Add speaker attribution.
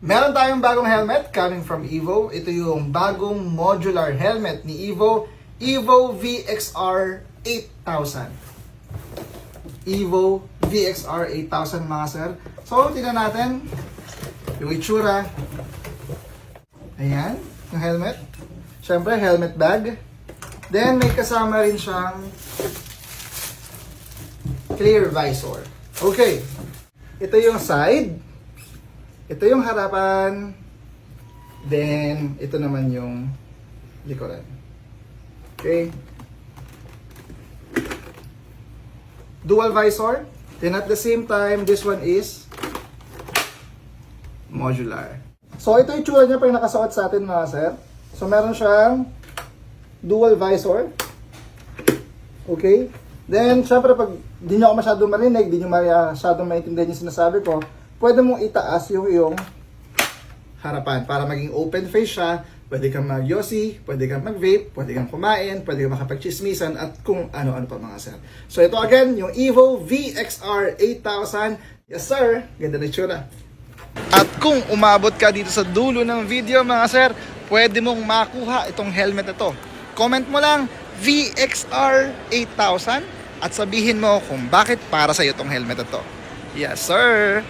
Speaker 1: Meron tayong bagong helmet coming from Evo. Ito yung bagong modular helmet ni Evo, Evo VXR 8000. Evo VXR 8000 mga sir. So, tingnan natin yung itsura. Ayan, yung helmet. Siyempre, helmet bag. Then, may kasama rin siyang clear visor. Okay. Ito yung side. Ito yung harapan. Then, ito naman yung likuran. Okay. Dual visor. Then at the same time, this one is modular. So, ito yung tsura niya pag nakasuot sa atin mga sir. So, meron siyang dual visor. Okay? Then, syempre, pag di nyo ako masyadong marinig, di nyo masyadong maintindihan yung sinasabi ko, pwede mong itaas yung iyong harapan para maging open face siya. Pwede kang mag-yossi, pwede kang mag-vape, pwede kang kumain, pwede kang makapag-chismisan, at kung ano-ano pa mga sir. So, ito again, yung Evo VXR 8000. Yes, sir. Ganda na itsura. At kung umabot ka dito sa dulo ng video mga sir, pwede mong makuha itong helmet na to. Comment mo lang VXR 8000 at sabihin mo kung bakit para sa iyo itong helmet na to. Yes sir!